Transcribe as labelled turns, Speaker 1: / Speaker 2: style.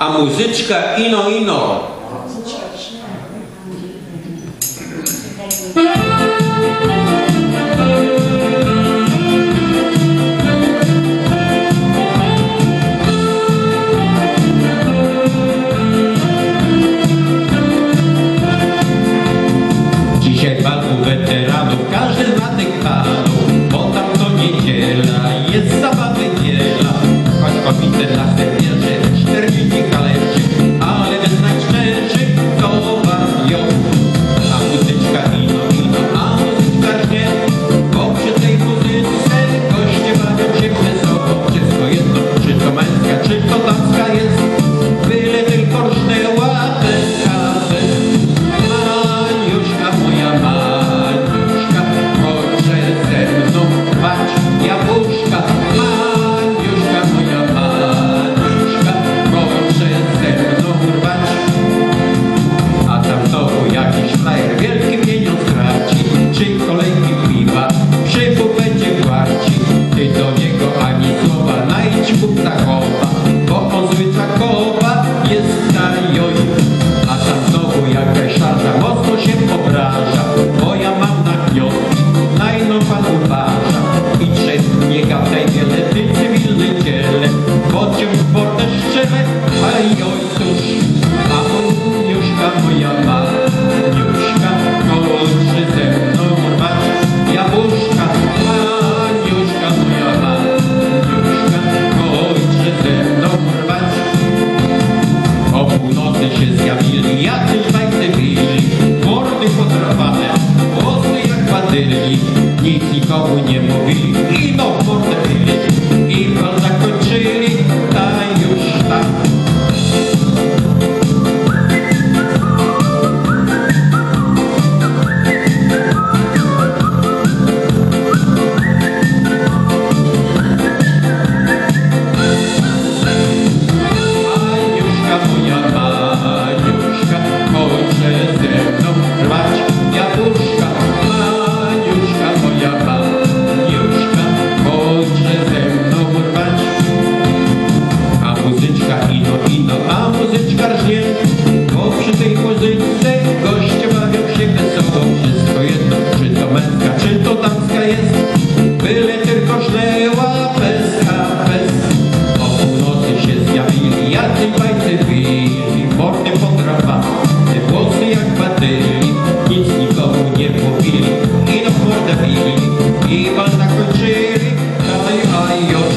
Speaker 1: a muzyczka ino ino.
Speaker 2: Dzisiaj dwa weteranów, każdy ma tych panów, bo tam to niedziela, jest zabawy wiela, choć kobiety Hej ojcuś, mamo, Juśka moja ma, Juśka korzy ze mną ma, jabłuszka, moja ma, Juśka korzy ze mną. O północy się zjawili, jacyś bajcy byli, mordy podrapane, włosy jak badylni, nikt nie mówi. на кочі, наливай його.